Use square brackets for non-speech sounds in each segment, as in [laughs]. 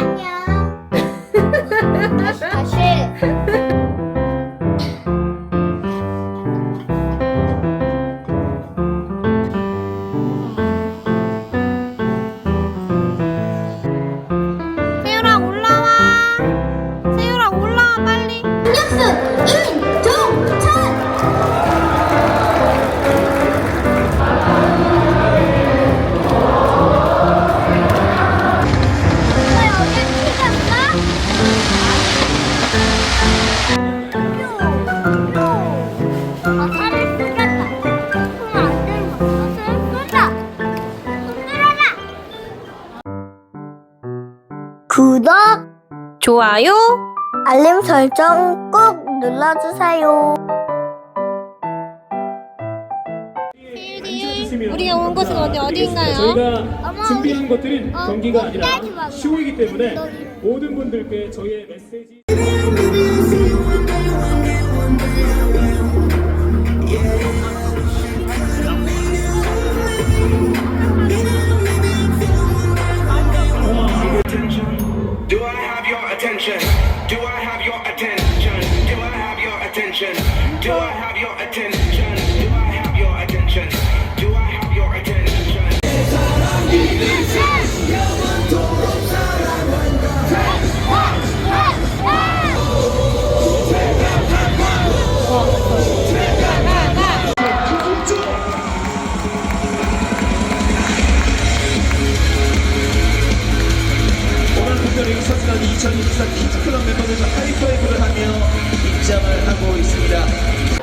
안녕. [laughs] 다시 다시. 구독, 좋아요. 알림 설정 꼭 눌러주세요. 우리가 온 곳은 어디 어디인가요? 저희가 준비한 것들은 어, 경기가 어, 아니라. 쇼이기 때문에 모든 분들께 저희의 메시지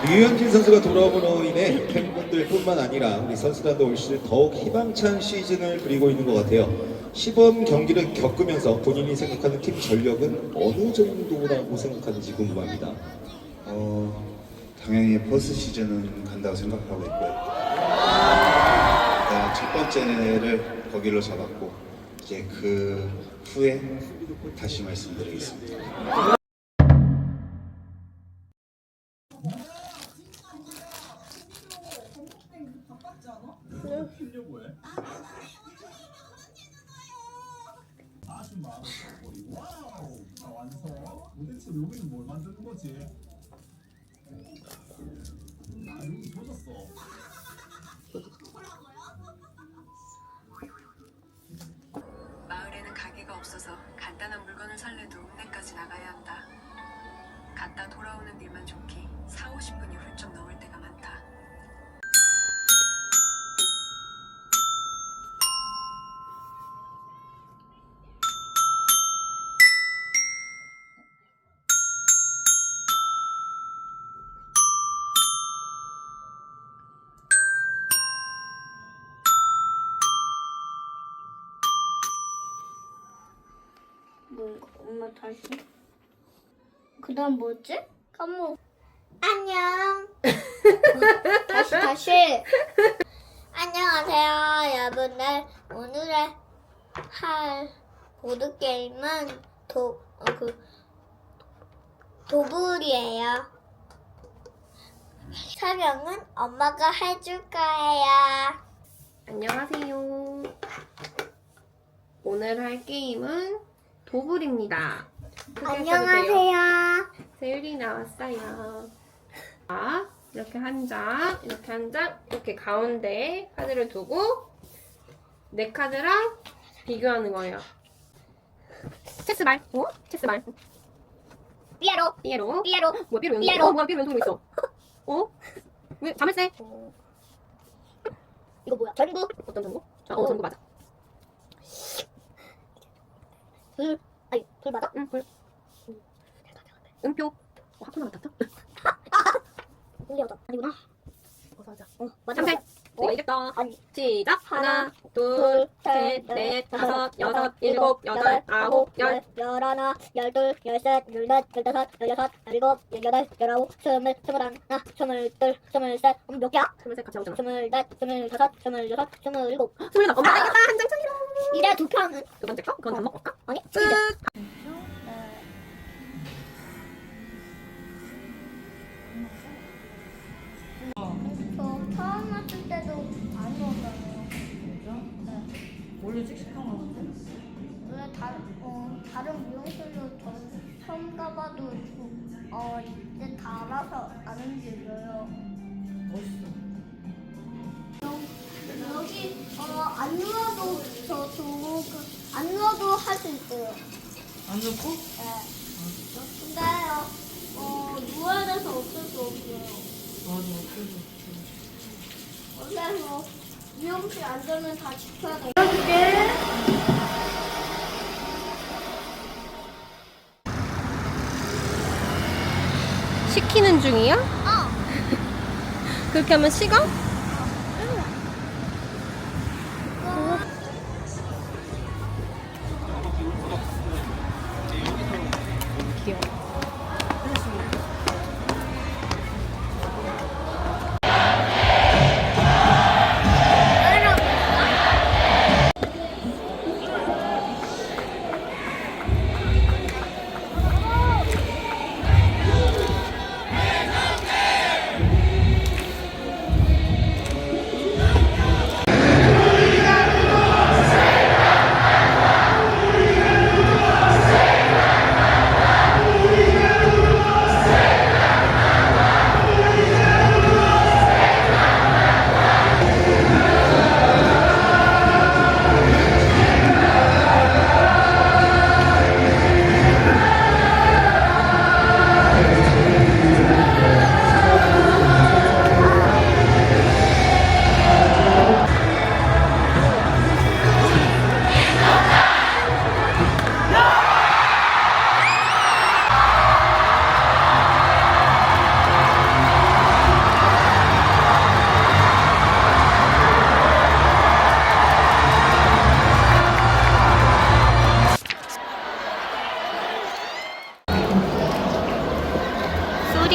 류현진 선수가 돌아옴으로 인해 팬분들뿐만 아니라 우리 선수단도 올 시즌 더욱 희망찬 시즌을 그리고 있는 것 같아요. 시범 경기를 겪으면서 본인이 생각하는 팀 전력은 어느 정도라고 생각하는지 궁금합니다. 어, 당연히 퍼스트 시즌은 간다고 생각하고 있고요. 일단 첫 번째를 거기로 잡았고 이제 그 후에 다시 말씀드리겠습니다. 마 뭔가 엄마 다시. 그다음 뭐지? 까먹. 안녕. [laughs] 다시 다시. 안녕하세요, 여러분들. 오늘의 할 보드 게임은 도, 어, 그 도불이에요. 설명은 엄마가 해줄 거예요. 안녕하세요. 오늘 할 게임은 도불입니다. 소개해주세요. 안녕하세요. 세율이 나왔어요. 자, 이렇게 한 장, 이렇게 한 장, 이렇게 가운데 카드를 두고 네 카드랑 비교하는 거예요. 체스 말, 어? 체스 말. 삐에로, 삐에로. 삐에로. 뭐야, 왼손. 삐에로. 어, 뭐야, 삐에로 왼손으로 있어. 어? 왜, 자물쇠? 이거 뭐야? 전구. 어떤 전구? 자, 어, 전구 맞아. 불. 아니, 불 맞아? 응, 불. 음표. 어, 학교 나갔다. 불리하다. 아니구나. 어서 하자. 어, 맞아. 참새. 어? 아니. 시작. 하나, 둘, 셋, 넷, 다섯, 여섯, 일곱, 여덟, 아홉, 열. 열하나, 열둘, 열셋, 열넷, 열다섯, 열여섯, 열일곱, 열여덟, 열아홉, 스물, 스물하나, 스물둘, 스물셋, 음, 몇 개야? 스물셋 같이 하잖아. 스물넷, 스물다섯, 스물여섯, 스물일곱. 스물여덟. 엄마. 한장 차기로. 이래 두 편은? 두 번째 거? 그건 다 먹을까? 아니, 끝. 원래 다, 어, 다 다른 미용실로 전 처음 가봐도 어 이제 다 알아서 아는 줄이에요. 멋있어. 여 기 어 안 누워도 저 좋은 안 누워도 할 수 있어요. 안 넣고? 네. 근데요 어 누워야 돼서 어쩔 수 없어요. 맞아, 어쩔 수 없지. 그래서 미용실 안전은 다 지켜야 돼요. 시키는 중이야? 어. 그렇게 하면 식어?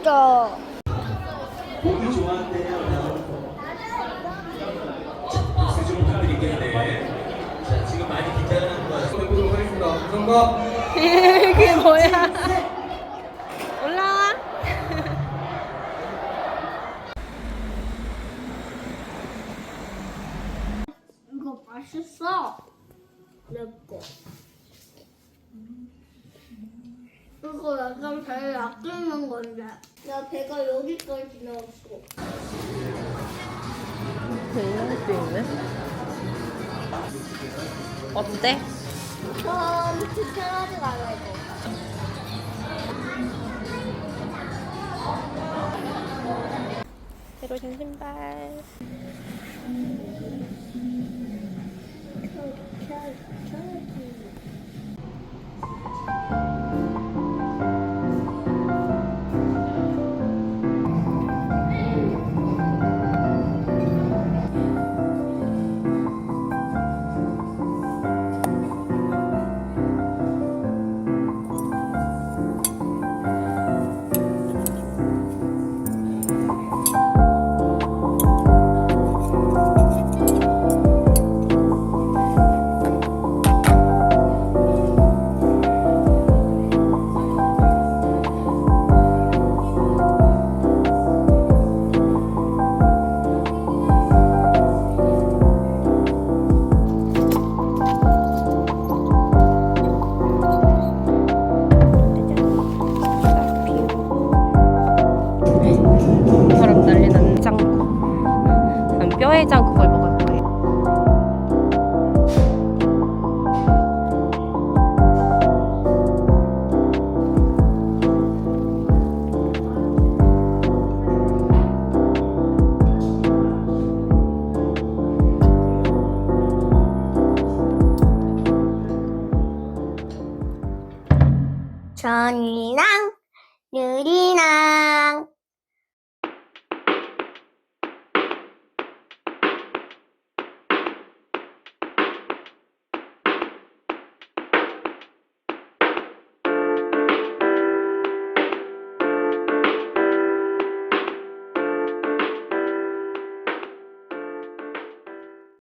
찍어줘. 보기 좋아한대요. 박수 좀 부탁드릴게요. 네. 자, 지금 많이 긴장하는 것 같아요. 해보도록 하겠습니다. 감사합니다. 그게 뭐야? 올라와. 이거 맛있어. 맵고. 이거 약간 배에 아끼는 건데. 나 배가 여기까지 나왔어. 밸런스 있네. 어때? 처음 불편하지 말라 이거. 새로 산 신발. 켜, 켜, 켜. 유리랑